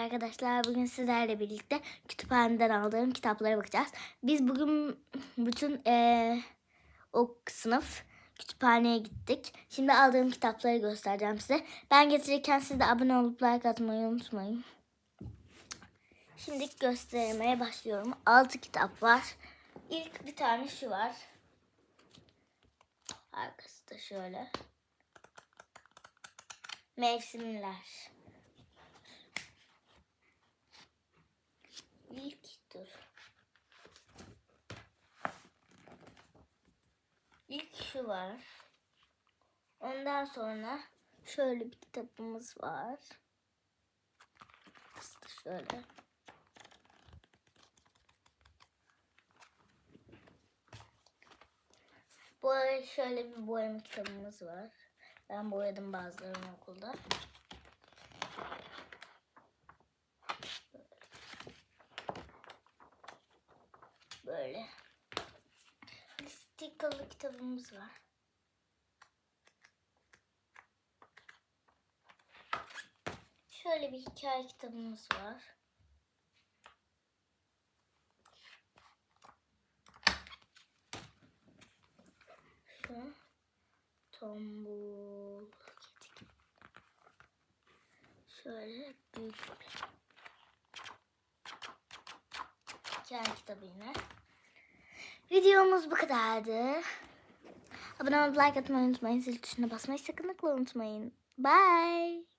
arkadaşlar. Bugün sizlerle birlikte kütüphaneden aldığım kitaplara bakacağız. Biz bugün bütün eee, o sınıf kütüphaneye gittik. Şimdi aldığım kitapları göstereceğim size. Ben getirirken siz de abone olup like atmayı unutmayın. Şimdi göstermeye başlıyorum. 6 kitap var. İlk bir tane şu var. Arkası da şöyle. Mevsimler. İlk dur. Şu var. Ondan sonra şöyle bir kitabımız var. İşte şöyle. Arada şöyle bir boyama kitabımız var. Ben boyadım bazılarını okulda. Böyle. Bir stickerlı kitabımız var. Şöyle bir hikaye kitabımız var. Şu tombul kedi. Şöyle büyük bir hikaye kitabı yine. Videomuz bu kadardı. Abone olup like atmayı unutmayın. Zil tuşuna basmayı sakınlıkla unutmayın. Bye.